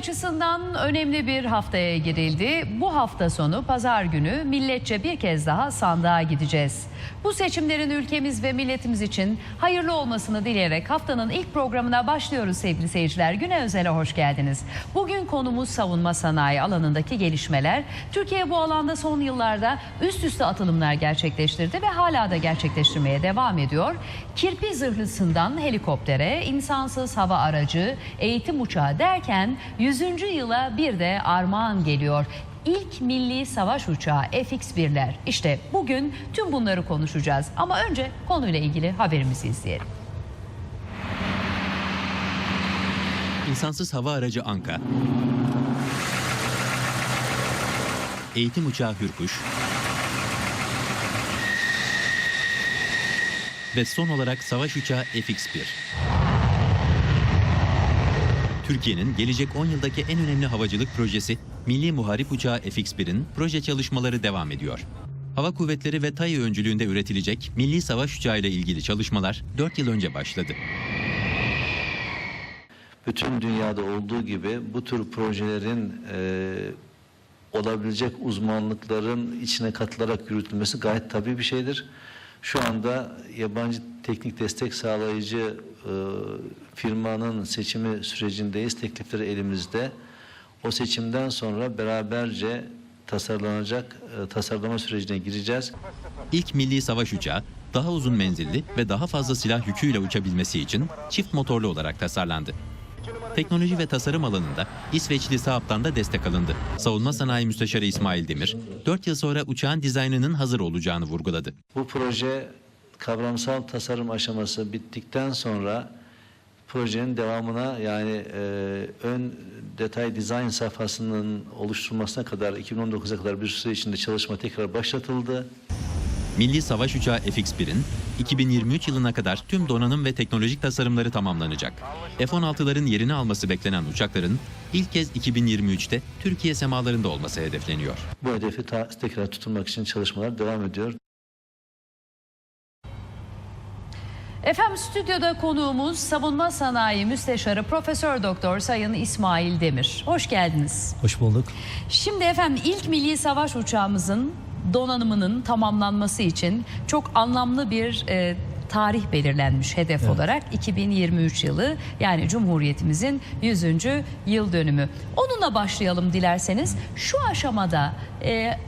açısından önemli bir haftaya girildi. Bu hafta sonu pazar günü milletçe bir kez daha sandığa gideceğiz. Bu seçimlerin ülkemiz ve milletimiz için hayırlı olmasını dileyerek haftanın ilk programına başlıyoruz sevgili seyirciler. Güne özele hoş geldiniz. Bugün konumuz savunma sanayi alanındaki gelişmeler. Türkiye bu alanda son yıllarda üst üste atılımlar gerçekleştirdi ve hala da gerçekleştirmeye devam ediyor. Kirpi zırhlısından helikoptere, insansız hava aracı, eğitim uçağı derken 100. yıla bir de armağan geliyor. İlk milli savaş uçağı FX-1'ler. İşte bugün tüm bunları konuşacağız. Ama önce konuyla ilgili haberimizi izleyelim. İnsansız hava aracı Anka, eğitim uçağı Hürkuş ve son olarak savaş uçağı FX-1. Türkiye'nin gelecek 10 yıldaki en önemli havacılık projesi Milli Muharip Uçağı FX-1'in proje çalışmaları devam ediyor. Hava Kuvvetleri ve TAİ öncülüğünde üretilecek Milli Savaş Uçağı ile ilgili çalışmalar 4 yıl önce başladı. bütün dünyada olduğu gibi bu tür projelerin e, olabilecek uzmanlıkların içine katılarak yürütülmesi gayet tabii bir şeydir. Şu anda yabancı teknik destek sağlayıcı e, firmanın seçimi sürecindeyiz. Teklifleri elimizde. O seçimden sonra beraberce tasarlanacak e, tasarlama sürecine gireceğiz. İlk milli savaş uçağı daha uzun menzilli ve daha fazla silah yüküyle uçabilmesi için çift motorlu olarak tasarlandı. Teknoloji ve tasarım alanında İsveçli Saab'dan da destek alındı. Savunma Sanayi Müsteşarı İsmail Demir, 4 yıl sonra uçağın dizaynının hazır olacağını vurguladı. Bu proje kavramsal tasarım aşaması bittikten sonra projenin devamına yani e, ön detay dizayn safhasının oluşturulmasına kadar 2019'a kadar bir süre içinde çalışma tekrar başlatıldı. Milli Savaş Uçağı FX-1'in 2023 yılına kadar tüm donanım ve teknolojik tasarımları tamamlanacak. F-16'ların yerini alması beklenen uçakların ilk kez 2023'te Türkiye semalarında olması hedefleniyor. Bu hedefi tekrar tutulmak için çalışmalar devam ediyor. Efendim stüdyoda konuğumuz Savunma Sanayi Müsteşarı Profesör Doktor Sayın İsmail Demir. Hoş geldiniz. Hoş bulduk. Şimdi efendim ilk milli savaş uçağımızın donanımının tamamlanması için çok anlamlı bir e, tarih belirlenmiş hedef olarak 2023 yılı yani Cumhuriyetimizin 100. yıl dönümü. Onunla başlayalım dilerseniz. Şu aşamada e,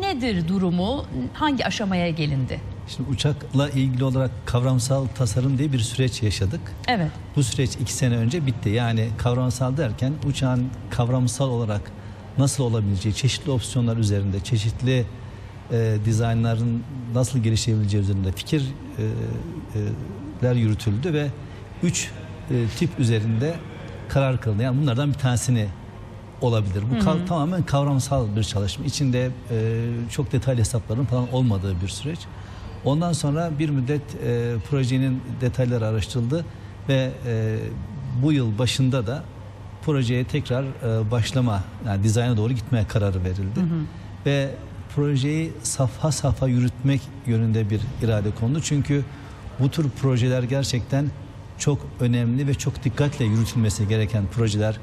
nedir durumu? Hangi aşamaya gelindi? Şimdi uçakla ilgili olarak kavramsal tasarım diye bir süreç yaşadık. Evet. Bu süreç iki sene önce bitti. Yani kavramsal derken uçağın kavramsal olarak nasıl olabileceği, çeşitli opsiyonlar üzerinde, çeşitli e, dizaynların nasıl gelişebileceği üzerinde fikirler yürütüldü ve üç e, tip üzerinde karar kılındı. Yani bunlardan bir tanesini olabilir. Bu kav- tamamen kavramsal bir çalışma. İçinde e, çok detaylı hesapların falan olmadığı bir süreç. Ondan sonra bir müddet e, projenin detayları araştırıldı ve e, bu yıl başında da projeye tekrar e, başlama, yani dizayna doğru gitmeye kararı verildi. Ve projeyi safha safha yürütmek yönünde bir irade kondu. Çünkü bu tür projeler gerçekten çok önemli ve çok dikkatle yürütülmesi gereken projeler.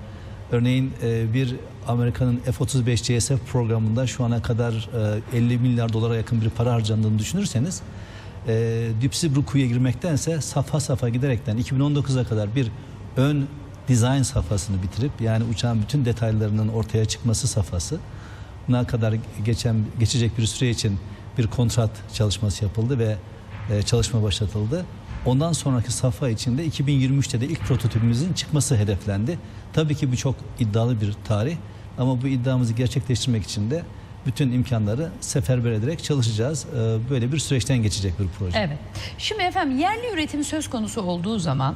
Örneğin e, bir Amerika'nın F-35 JSF programında şu ana kadar e, 50 milyar dolara yakın bir para harcandığını düşünürseniz e, dipsiz bir kuyuya girmektense safha safha giderekten 2019'a kadar bir ön dizayn safhasını bitirip yani uçağın bütün detaylarının ortaya çıkması safhası buna kadar geçen geçecek bir süre için bir kontrat çalışması yapıldı ve e, çalışma başlatıldı. Ondan sonraki safha içinde 2023'te de ilk prototipimizin çıkması hedeflendi. Tabii ki bu çok iddialı bir tarih ama bu iddiamızı gerçekleştirmek için de bütün imkanları seferber ederek çalışacağız. Ee, Böyle bir süreçten geçecek bir proje. Evet. Şimdi efendim yerli üretim söz konusu olduğu zaman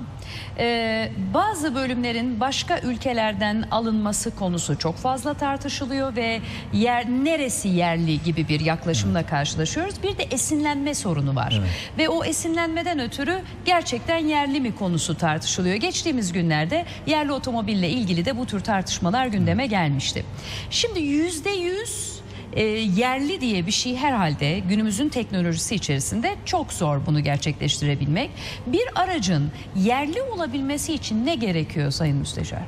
e, bazı bölümlerin başka ülkelerden alınması konusu çok fazla tartışılıyor ve yer neresi yerli gibi bir yaklaşımla karşılaşıyoruz. Bir de esinlenme sorunu var. Ve o esinlenmeden ötürü gerçekten yerli mi konusu tartışılıyor. Geçtiğimiz günlerde yerli otomobille ilgili de bu tür tartışmalar gündeme gelmişti. Şimdi yüzde yüz e, yerli diye bir şey herhalde günümüzün teknolojisi içerisinde çok zor bunu gerçekleştirebilmek. Bir aracın yerli olabilmesi için ne gerekiyor Sayın Müsteşar?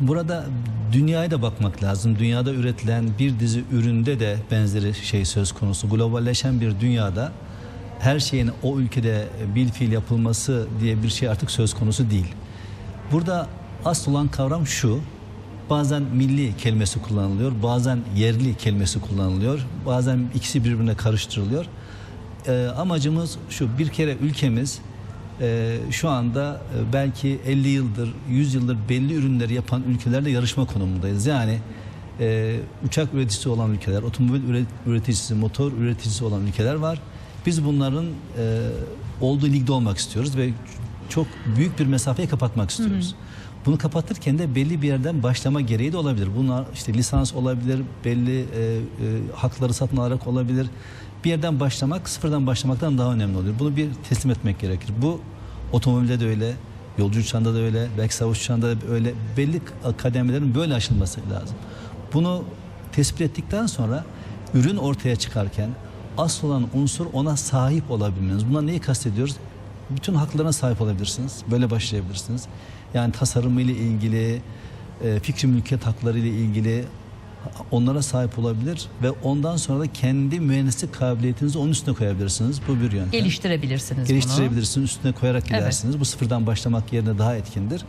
Burada dünyaya da bakmak lazım. Dünyada üretilen bir dizi üründe de benzeri şey söz konusu. Globalleşen bir dünyada her şeyin o ülkede bil fiil yapılması diye bir şey artık söz konusu değil. Burada asıl olan kavram şu. Bazen milli kelimesi kullanılıyor, bazen yerli kelimesi kullanılıyor, bazen ikisi birbirine karıştırılıyor. Ee, amacımız şu, bir kere ülkemiz e, şu anda e, belki 50 yıldır, 100 yıldır belli ürünleri yapan ülkelerle yarışma konumundayız. Yani e, uçak üreticisi olan ülkeler, otomobil üret- üreticisi, motor üreticisi olan ülkeler var. Biz bunların e, olduğu ligde olmak istiyoruz ve çok büyük bir mesafeyi kapatmak istiyoruz. Bunu kapatırken de belli bir yerden başlama gereği de olabilir. Bunlar işte lisans olabilir, belli e, e, hakları satın alarak olabilir. Bir yerden başlamak sıfırdan başlamaktan daha önemli oluyor. Bunu bir teslim etmek gerekir. Bu otomobilde de öyle, yolcu uçağında da öyle, belki savaş uçağında da öyle. Belli kademelerin böyle aşılması lazım. Bunu tespit ettikten sonra ürün ortaya çıkarken asıl olan unsur ona sahip olabilmeniz. Buna neyi kastediyoruz? Bütün haklarına sahip olabilirsiniz. Böyle başlayabilirsiniz. Yani tasarımıyla ilgili, e, fikri mülkiyet hakları ile ilgili onlara sahip olabilir ve ondan sonra da kendi mühendislik kabiliyetinizi onun üstüne koyabilirsiniz. Bu bir yöntem. Geliştirebilirsiniz bunu. Geliştirebilirsiniz, üstüne koyarak Evet. gidersiniz. Bu sıfırdan başlamak yerine daha etkindir.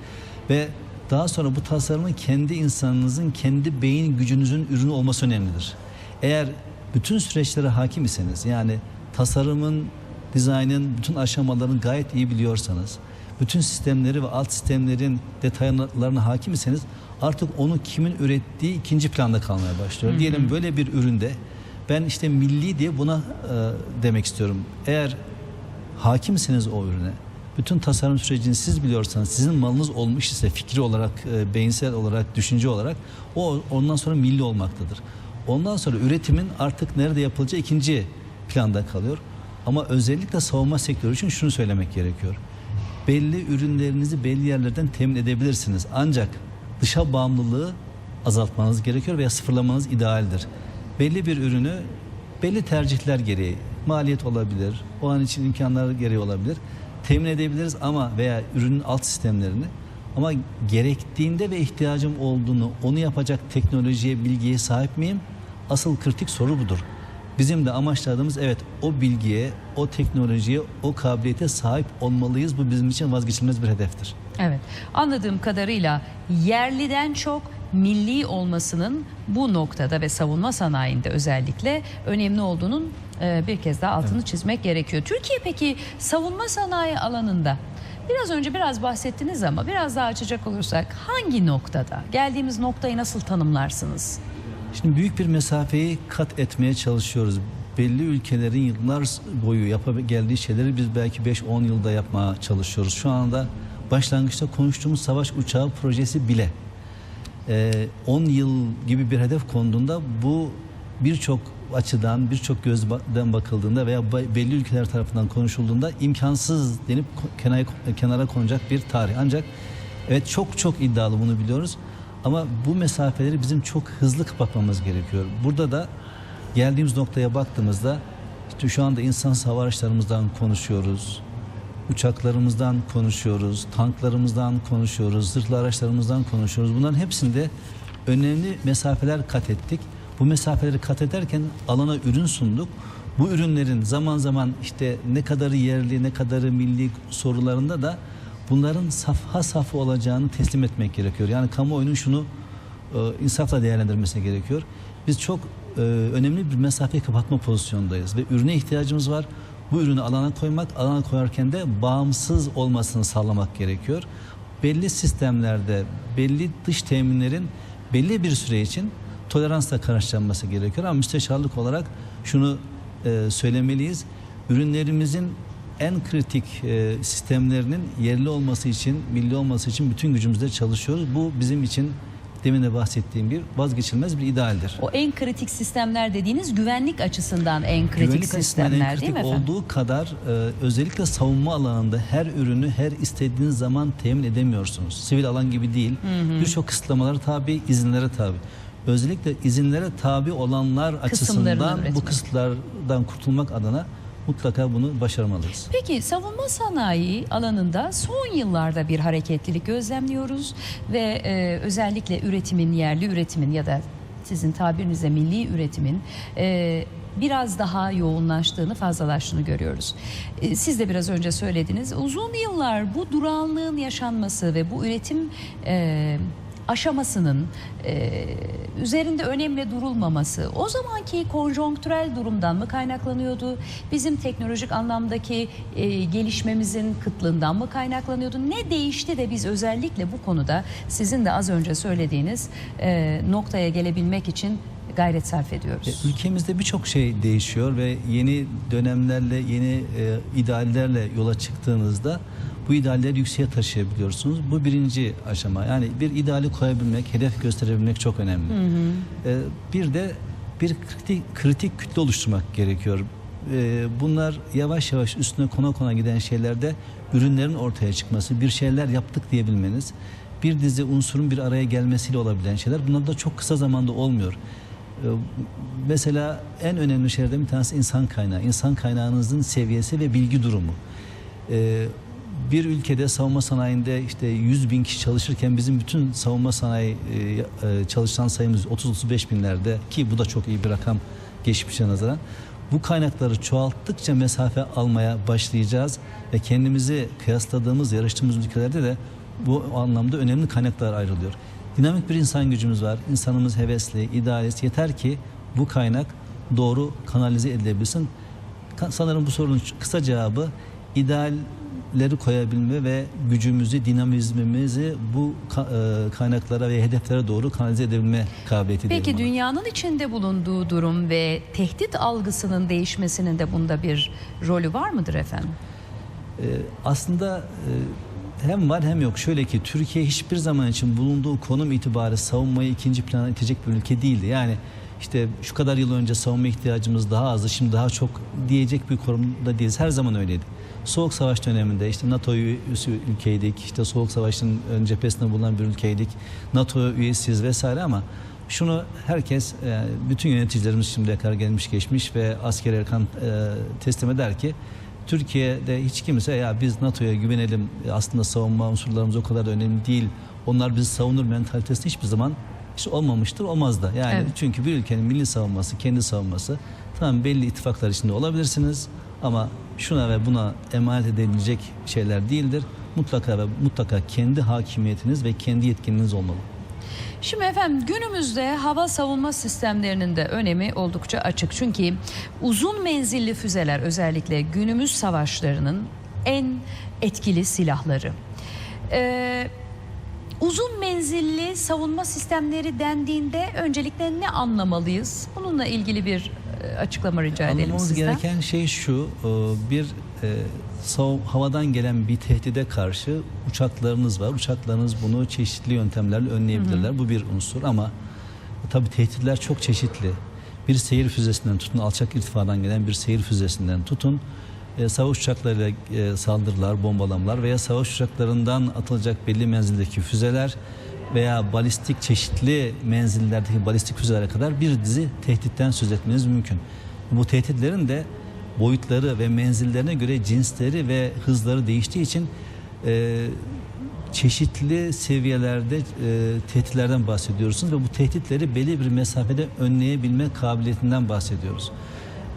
Ve daha sonra bu tasarımın kendi insanınızın, kendi beyin gücünüzün ürünü olması önemlidir. Eğer bütün süreçlere hakim iseniz, yani tasarımın, dizaynın bütün aşamalarını gayet iyi biliyorsanız, bütün sistemleri ve alt sistemlerin detaylarına hakim iseniz artık onu kimin ürettiği ikinci planda kalmaya başlıyor. Diyelim böyle bir üründe ben işte milli diye buna e, demek istiyorum. Eğer hakimsiniz o ürüne. Bütün tasarım sürecini siz biliyorsanız, sizin malınız olmuş ise fikri olarak, e, beyinsel olarak, düşünce olarak o ondan sonra milli olmaktadır. Ondan sonra üretimin artık nerede yapılacağı ikinci planda kalıyor. Ama özellikle savunma sektörü için şunu söylemek gerekiyor. Belli ürünlerinizi belli yerlerden temin edebilirsiniz. Ancak dışa bağımlılığı azaltmanız gerekiyor veya sıfırlamanız idealdir. Belli bir ürünü belli tercihler gereği maliyet olabilir, o an için imkanlar gereği olabilir. Temin edebiliriz ama veya ürünün alt sistemlerini ama gerektiğinde ve ihtiyacım olduğunu onu yapacak teknolojiye, bilgiye sahip miyim? Asıl kritik soru budur. Bizim de amaçladığımız evet o bilgiye, o teknolojiye, o kabiliyete sahip olmalıyız. Bu bizim için vazgeçilmez bir hedeftir. Evet. Anladığım kadarıyla yerliden çok milli olmasının bu noktada ve savunma sanayinde özellikle önemli olduğunun e, bir kez daha altını çizmek gerekiyor. Türkiye peki savunma sanayi alanında biraz önce biraz bahsettiniz ama biraz daha açacak olursak hangi noktada geldiğimiz noktayı nasıl tanımlarsınız? Şimdi büyük bir mesafeyi kat etmeye çalışıyoruz. Belli ülkelerin yıllar boyu yapıp geldiği şeyleri biz belki 5-10 yılda yapmaya çalışıyoruz. Şu anda başlangıçta konuştuğumuz savaş uçağı projesi bile e, 10 yıl gibi bir hedef konduğunda bu birçok açıdan, birçok gözden bakıldığında veya belli ülkeler tarafından konuşulduğunda imkansız denip kenara konacak bir tarih. Ancak evet çok çok iddialı bunu biliyoruz. Ama bu mesafeleri bizim çok hızlı kapatmamız gerekiyor. Burada da geldiğimiz noktaya baktığımızda işte şu anda insan hava araçlarımızdan konuşuyoruz. Uçaklarımızdan konuşuyoruz, tanklarımızdan konuşuyoruz, zırhlı araçlarımızdan konuşuyoruz. Bunların hepsinde önemli mesafeler kat ettik. Bu mesafeleri kat ederken alana ürün sunduk. Bu ürünlerin zaman zaman işte ne kadarı yerli, ne kadarı milli sorularında da bunların safha safha olacağını teslim etmek gerekiyor. Yani kamuoyunun şunu e, insafla değerlendirmesi gerekiyor. Biz çok e, önemli bir mesafeyi kapatma pozisyondayız ve ürüne ihtiyacımız var. Bu ürünü alana koymak, alana koyarken de bağımsız olmasını sağlamak gerekiyor. Belli sistemlerde, belli dış teminlerin belli bir süre için toleransla karşılanması gerekiyor. Ama müsteşarlık olarak şunu e, söylemeliyiz. Ürünlerimizin en kritik e, sistemlerinin yerli olması için, milli olması için bütün gücümüzle çalışıyoruz. Bu bizim için demin de bahsettiğim bir vazgeçilmez bir idealdir. O en kritik sistemler dediğiniz güvenlik açısından en kritik Güvenlik sistemler en değil kritik mi efendim? olduğu kadar e, özellikle savunma alanında her ürünü her istediğiniz zaman temin edemiyorsunuz. Sivil alan gibi değil. Birçok kısıtlamalara tabi, izinlere tabi. Özellikle izinlere tabi olanlar Kısımlarını açısından bu kısıtlardan kurtulmak adına mutlaka bunu başarmalıyız. Peki savunma sanayi alanında son yıllarda bir hareketlilik gözlemliyoruz ve e, özellikle üretimin yerli üretimin ya da sizin tabirinizle milli üretimin e, biraz daha yoğunlaştığını, fazlalaştığını görüyoruz. E, siz de biraz önce söylediniz. Uzun yıllar bu durağanlığın yaşanması ve bu üretim e, aşamasının e, üzerinde önemli durulmaması o zamanki konjonktürel durumdan mı kaynaklanıyordu? Bizim teknolojik anlamdaki e, gelişmemizin kıtlığından mı kaynaklanıyordu? Ne değişti de biz özellikle bu konuda sizin de az önce söylediğiniz e, noktaya gelebilmek için gayret sarf ediyoruz? E, Ülkemizde birçok şey değişiyor ve yeni dönemlerle, yeni e, ideallerle yola çıktığınızda bu idealleri yükseğe taşıyabiliyorsunuz. Bu birinci aşama. Yani bir ideali koyabilmek, hedef gösterebilmek çok önemli. E, bir de bir kritik, kritik kütle oluşturmak gerekiyor. E, bunlar yavaş yavaş üstüne kona kona giden şeylerde ürünlerin ortaya çıkması, bir şeyler yaptık diyebilmeniz, bir dizi unsurun bir araya gelmesiyle olabilen şeyler. Bunlar da çok kısa zamanda olmuyor. Ee, Mesela en önemli şeylerden bir tanesi insan kaynağı. İnsan kaynağınızın seviyesi ve bilgi durumu. Ee, Bir ülkede savunma sanayinde işte 100 bin kişi çalışırken bizim bütün savunma sanayi e, e, çalışan sayımız 30-35 binlerde ki bu da çok iyi bir rakam geçmişe nazaran. Bu kaynakları çoğalttıkça mesafe almaya başlayacağız ve kendimizi kıyasladığımız, yarıştığımız ülkelerde de bu anlamda önemli kaynaklar ayrılıyor. Dinamik bir insan gücümüz var. İnsanımız hevesli, idealist. Yeter ki bu kaynak doğru kanalize edilebilsin. Sanırım bu sorunun kısa cevabı idealleri koyabilme ve gücümüzü, dinamizmimizi bu e, kaynaklara ve hedeflere doğru kanalize edebilme kabiliyeti Peki dünyanın içinde bulunduğu durum ve tehdit algısının değişmesinin de bunda bir rolü var mıdır efendim? Ee, aslında e, hem var hem yok. Şöyle ki Türkiye hiçbir zaman için bulunduğu konum itibariyle savunmayı ikinci plana itecek bir ülke değildi. Yani işte şu kadar yıl önce savunma ihtiyacımız daha azdı, şimdi daha çok diyecek bir konumda değiliz. Her zaman öyleydi. Soğuk Savaş döneminde işte NATO üyesi ülkeydik, işte Soğuk Savaş'ın ön cephesinde bulunan bir ülkeydik. NATO üyesiyiz vesaire ama şunu herkes, e, bütün yöneticilerimiz şimdiye kadar gelmiş geçmiş ve asker erkan e, teslim eder ki Türkiye'de hiç kimse ya biz NATO'ya güvenelim aslında savunma unsurlarımız o kadar da önemli değil. Onlar bizi savunur mentalitesi hiçbir zaman hiç olmamıştır, olmaz da. Yani Evet. çünkü bir ülkenin milli savunması, kendi savunması tamam belli ittifaklar içinde olabilirsiniz ama şuna ve buna emanet edilecek şeyler değildir. Mutlaka ve mutlaka kendi hakimiyetiniz ve kendi yetkinliğiniz olmalı. Şimdi efendim günümüzde hava savunma sistemlerinin de önemi oldukça açık. Çünkü uzun menzilli füzeler özellikle günümüz savaşlarının en etkili silahları. Ee, uzun menzilli savunma sistemleri dendiğinde öncelikle ne anlamalıyız? Bununla ilgili bir açıklama rica edelim Anlamamız sizden. gereken şey şu, e, bir e, havadan gelen bir tehdide karşı uçaklarınız var. Uçaklarınız bunu çeşitli yöntemlerle önleyebilirler. Bu bir unsur ama tabii tehditler çok çeşitli. Bir seyir füzesinden tutun, alçak irtifadan gelen bir seyir füzesinden tutun, e, savaş uçaklarıyla e, saldırılar, bombalamalar veya savaş uçaklarından atılacak belli menzildeki füzeler veya balistik çeşitli menzillerdeki balistik füzelere kadar bir dizi tehditten söz etmeniz mümkün. Bu tehditlerin de boyutları ve menzillerine göre cinsleri ve hızları değiştiği için e, çeşitli seviyelerde e, tehditlerden bahsediyorsunuz ve bu tehditleri belli bir mesafede önleyebilme kabiliyetinden bahsediyoruz.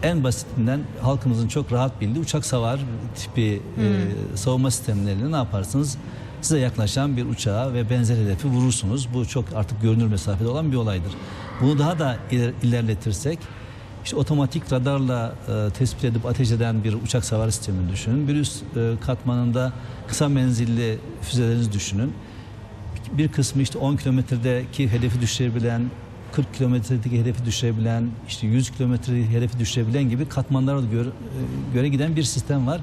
En basitinden halkımızın çok rahat bildiği uçak savar tipi e, savunma sistemleriyle ne yaparsınız? Size yaklaşan bir uçağa ve benzer hedefi vurursunuz. Bu çok artık görünür mesafede olan bir olaydır. Bunu daha da iler- ilerletirsek işte otomatik radarla e, tespit edip ateş eden bir uçak savar sistemini düşünün. Bir üst e, katmanında kısa menzilli füzelerinizi düşünün. Bir kısmı işte 10 kilometredeki hedefi düşürebilen, 40 kilometredeki hedefi düşürebilen, işte 100 kilometredeki hedefi düşürebilen gibi katmanlara göre, göre giden bir sistem var.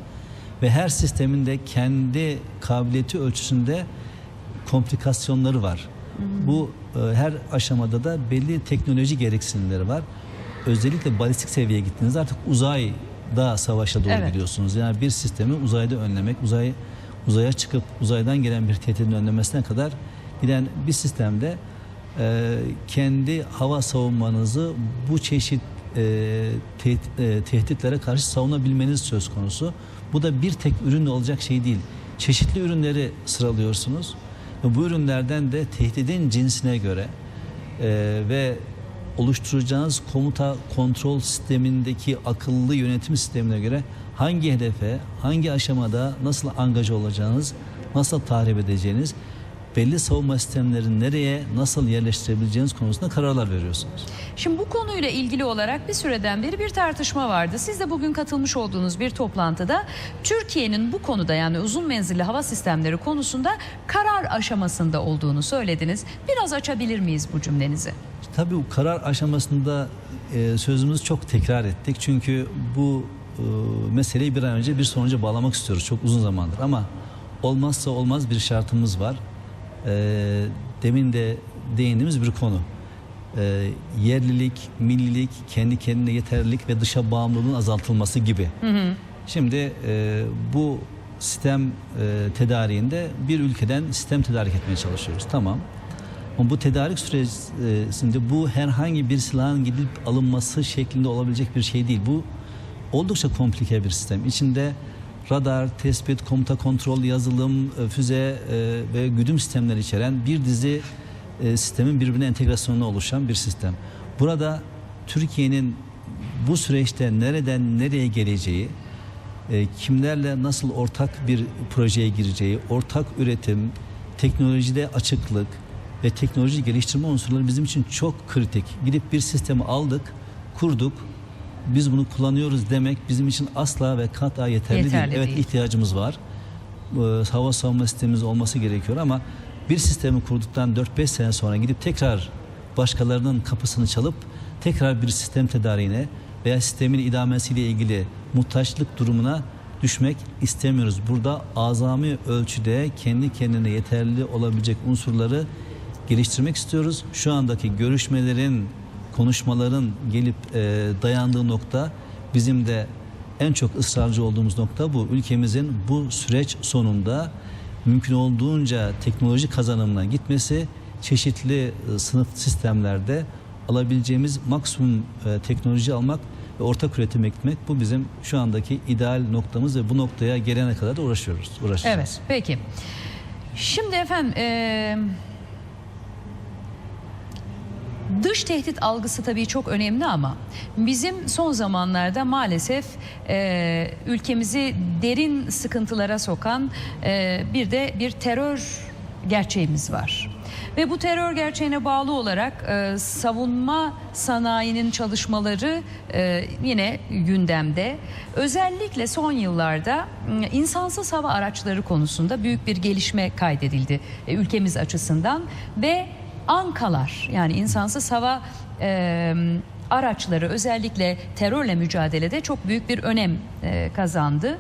Ve her sistemin de kendi kabiliyeti ölçüsünde komplikasyonları var. Bu e, her aşamada da belli teknoloji gereksinimleri var. Özellikle balistik seviyeye gittiğinizde artık uzayda savaşa doğru Evet. gidiyorsunuz. Yani bir sistemi uzayda önlemek, uzay uzaya çıkıp uzaydan gelen bir tehdidin önlemesine kadar giden bir sistemde e, kendi hava savunmanızı bu çeşit e, tehdit- e, tehditlere karşı savunabilmeniz söz konusu. Bu da bir tek ürünle olacak şey değil. Çeşitli ürünleri sıralıyorsunuz ve bu ürünlerden de tehdidin cinsine göre e, ve oluşturacağınız komuta kontrol sistemindeki akıllı yönetim sistemine göre hangi hedefe, hangi aşamada nasıl angaja olacağınız, nasıl tahrip edeceğiniz, belli savunma sistemlerini nereye nasıl yerleştirebileceğiniz konusunda kararlar veriyorsunuz. Şimdi bu konuyla ilgili olarak bir süreden beri bir tartışma vardı. Siz de bugün katılmış olduğunuz bir toplantıda Türkiye'nin bu konuda yani uzun menzilli hava sistemleri konusunda karar aşamasında olduğunu söylediniz. Biraz açabilir miyiz bu cümlenizi? Tabii bu karar aşamasında e, sözümüzü çok tekrar ettik. Çünkü bu e, meseleyi bir an önce bir sonuca bağlamak istiyoruz çok uzun zamandır. Ama olmazsa olmaz bir şartımız var. E, demin de değindiğimiz bir konu. E, yerlilik, millilik, kendi kendine yeterlilik ve dışa bağımlılığın azaltılması gibi. Şimdi e, bu sistem e, tedariğinde bir ülkeden sistem tedarik etmeye çalışıyoruz. Tamam. Ama bu tedarik süresinde bu herhangi bir silahın gidip alınması şeklinde olabilecek bir şey değil. Bu oldukça komplike bir sistem. İçinde radar, tespit, komuta kontrol, yazılım, e, füze e, ve güdüm sistemleri içeren bir dizi e, sistemin birbirine entegrasyonuna oluşan bir sistem. Burada Türkiye'nin bu süreçte nereden nereye geleceği, kimlerle nasıl ortak bir projeye gireceği, ortak üretim, teknolojide açıklık ve teknoloji geliştirme unsurları bizim için çok kritik. Gidip bir sistemi aldık, kurduk, biz bunu kullanıyoruz demek bizim için asla ve kata yeterli, Yeterli değil. Evet değil. ihtiyacımız var. Ee, hava savunma sistemimiz olması gerekiyor ama bir sistemi kurduktan 4-5 sene sonra gidip tekrar başkalarının kapısını çalıp tekrar bir sistem tedariğine veya sistemin idamesiyle ilgili muhtaçlık durumuna düşmek istemiyoruz. Burada azami ölçüde kendi kendine yeterli olabilecek unsurları geliştirmek istiyoruz. Şu andaki görüşmelerin, konuşmaların gelip e, dayandığı nokta bizim de en çok ısrarcı olduğumuz nokta bu. Ülkemizin bu süreç sonunda mümkün olduğunca teknoloji kazanımına gitmesi, çeşitli e, sınıf sistemlerde alabileceğimiz maksimum e, teknoloji almak ve ortak üretime gitmek bu bizim şu andaki ideal noktamız ve bu noktaya gelene kadar da uğraşıyoruz. Uğraşacağız. Evet peki. Şimdi efendim eee, dış tehdit algısı tabii çok önemli ama bizim son zamanlarda maalesef eee, ülkemizi derin sıkıntılara sokan eee, bir de bir terör gerçeğimiz var. Ve bu terör gerçeğine bağlı olarak e, savunma sanayinin çalışmaları e, yine gündemde. Özellikle son yıllarda m, insansız hava araçları konusunda büyük bir gelişme kaydedildi e, ülkemiz açısından ve Ankalar yani insansız hava e, araçları özellikle terörle mücadelede çok büyük bir önem e, kazandı.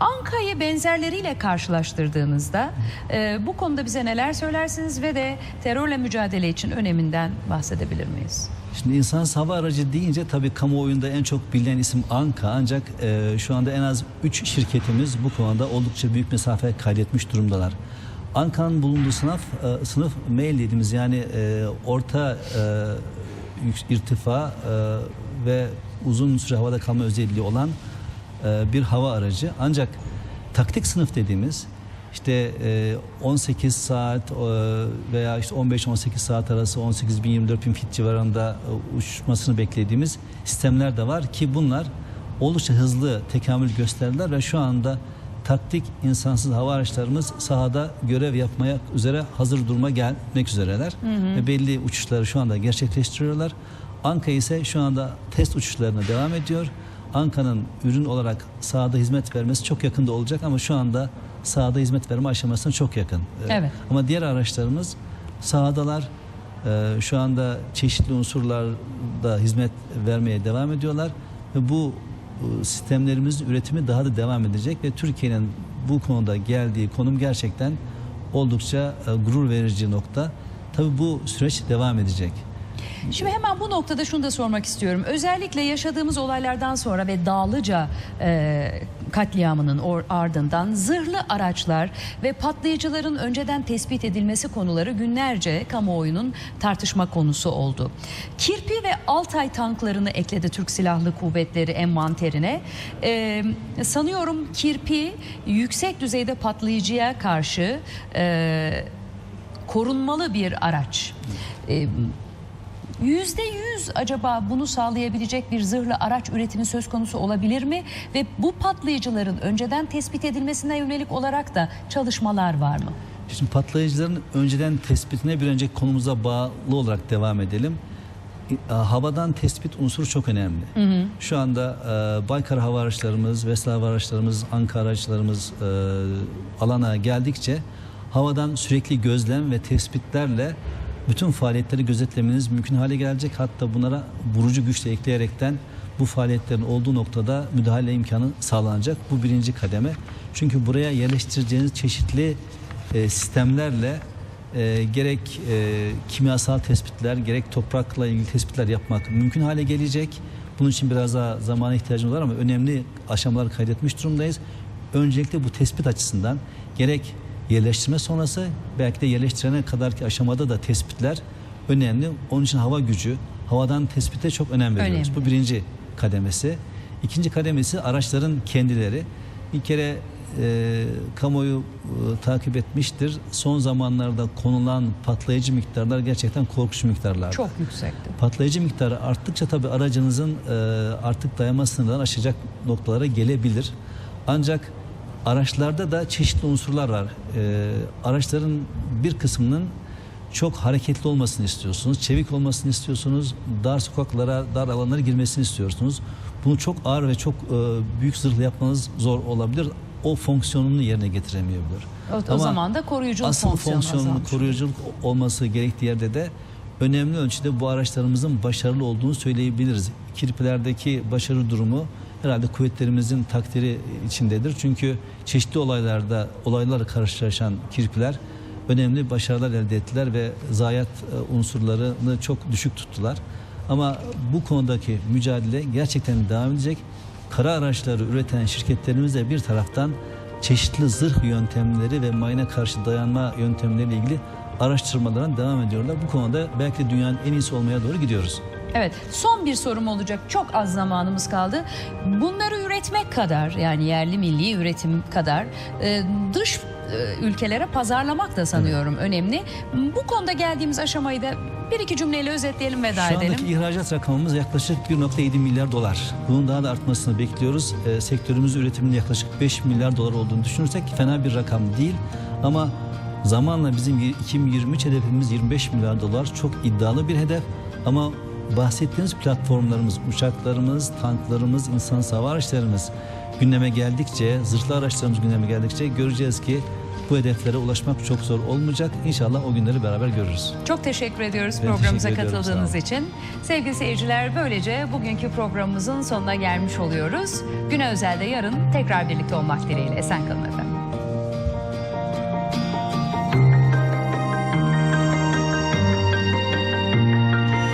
Anka'yı benzerleriyle karşılaştırdığınızda e, bu konuda bize neler söylersiniz ve de terörle mücadele için öneminden bahsedebilir miyiz? Şimdi insansız hava aracı deyince tabii kamuoyunda en çok bilinen isim Anka ancak e, şu anda en az 3 şirketimiz bu konuda oldukça büyük mesafe kaydetmiş durumdalar. Anka'nın bulunduğu sınıf e, sınıf mail dediğimiz yani e, orta e, irtifa e, ve uzun süre havada kalma özelliği olan e, bir hava aracı. Ancak taktik sınıf dediğimiz işte e, 18 saat e, veya işte 15-18 saat arası 18 bin 24 bin fit civarında e, uçmasını beklediğimiz sistemler de var ki bunlar oldukça hızlı tekamül gösterdiler ve şu anda taktik insansız hava araçlarımız sahada görev yapmaya üzere hazır duruma gelmek üzereler ve belli uçuşları şu anda gerçekleştiriyorlar. Anka ise şu anda test uçuşlarına devam ediyor. Anka'nın ürün olarak sahada hizmet vermesi çok yakında olacak ama şu anda sahada hizmet verme aşamasına çok yakın. Ee, Evet. Ama diğer araçlarımız sahadalar e, şu anda çeşitli unsurlarda hizmet vermeye devam ediyorlar ve bu sistemlerimizin üretimi daha da devam edecek ve Türkiye'nin bu konuda geldiği konum gerçekten oldukça e, gurur verici nokta. Tabii bu süreç devam edecek. Şimdi hemen bu noktada şunu da sormak istiyorum. Özellikle yaşadığımız olaylardan sonra ve Dağlıca e, katliamının ardından zırhlı araçlar ve patlayıcıların önceden tespit edilmesi konuları günlerce kamuoyunun tartışma konusu oldu. Kirpi ve Altay tanklarını ekledi Türk Silahlı Kuvvetleri envanterine. Ee, sanıyorum Kirpi yüksek düzeyde patlayıcıya karşı e, korunmalı bir araç. Ee, Yüzde yüz acaba bunu sağlayabilecek bir zırhlı araç üretimi söz konusu olabilir mi? Ve bu patlayıcıların önceden tespit edilmesine yönelik olarak da çalışmalar var mı? Şimdi patlayıcıların önceden tespitine bir önceki konumuza bağlı olarak devam edelim. E, Havadan tespit unsuru çok önemli. Şu anda e, Baykar hava araçlarımız, Vesla hava araçlarımız, Ankara araçlarımız e, alana geldikçe havadan sürekli gözlem ve tespitlerle bütün faaliyetleri gözetlemeniz mümkün hale gelecek. Hatta bunlara vurucu güçle ekleyerekten bu faaliyetlerin olduğu noktada müdahale imkanı sağlanacak. Bu birinci kademe. Çünkü buraya yerleştireceğiniz çeşitli e, sistemlerle e, gerek e, kimyasal tespitler gerek toprakla ilgili tespitler yapmak mümkün hale gelecek. Bunun için biraz daha zamana ihtiyacımız var ama önemli aşamalar kaydetmiş durumdayız. Öncelikle bu tespit açısından gerek yerleştirme sonrası belki de yerleştirene kadarki aşamada da tespitler önemli. Onun için hava gücü, havadan tespite çok önem veriyoruz. Önemli. Bu birinci kademesi. İkinci kademesi araçların kendileri. Bir kere e, kamuoyu e, takip etmiştir. Son zamanlarda konulan patlayıcı miktarlar gerçekten korkunç miktarlar. Çok yüksekti. Patlayıcı miktarı arttıkça tabii aracınızın e, artık dayanma sınırlarını aşacak noktalara gelebilir. Ancak araçlarda da çeşitli unsurlar var. E, araçların bir kısmının çok hareketli olmasını istiyorsunuz, çevik olmasını istiyorsunuz, dar sokaklara, dar alanlara girmesini istiyorsunuz. Bunu çok ağır ve çok e, büyük zırhlı yapmanız zor olabilir. O fonksiyonunu yerine getiremeyebilir. O, o zaman da koruyuculuk asıl fonksiyonu fonksiyonunu azalmış. koruyuculuk olması gerektiği yerde de önemli ölçüde bu araçlarımızın başarılı olduğunu söyleyebiliriz. Kirpilerdeki başarı durumu herhalde kuvvetlerimizin takdiri içindedir. Çünkü çeşitli olaylarda olaylarla karşılaşan kirpiler önemli başarılar elde ettiler ve zayiat e, unsurlarını çok düşük tuttular. Ama bu konudaki mücadele gerçekten devam edecek. Kara araçları üreten şirketlerimiz de bir taraftan çeşitli zırh yöntemleri ve mayına karşı dayanma yöntemleriyle ilgili araştırmalarına devam ediyorlar. Bu konuda belki dünyanın en iyisi olmaya doğru gidiyoruz. Evet son bir sorum olacak çok az zamanımız kaldı. Bunları üretmek kadar yani yerli milli üretim kadar e, dış e, ülkelere pazarlamak da sanıyorum önemli. Bu konuda geldiğimiz aşamayı da bir iki cümleyle özetleyelim veda Şu edelim. andaki ihracat rakamımız yaklaşık 1.7 milyar dolar. Bunun daha da artmasını bekliyoruz. E, sektörümüz üretiminin yaklaşık 5 milyar dolar olduğunu düşünürsek fena bir rakam değil. Ama zamanla bizim 2023 hedefimiz 25 milyar dolar. Çok iddialı bir hedef. Ama bahsettiğiniz platformlarımız, uçaklarımız, tanklarımız, insan hava araçlarımız gündeme geldikçe, zırhlı araçlarımız gündeme geldikçe göreceğiz ki bu hedeflere ulaşmak çok zor olmayacak. İnşallah o günleri beraber görürüz. Çok teşekkür ediyoruz Ben programımıza teşekkür katıldığınız için. Sevgili seyirciler böylece bugünkü programımızın sonuna gelmiş oluyoruz. Güne özelde yarın tekrar birlikte olmak dileğiyle. Esen kalın.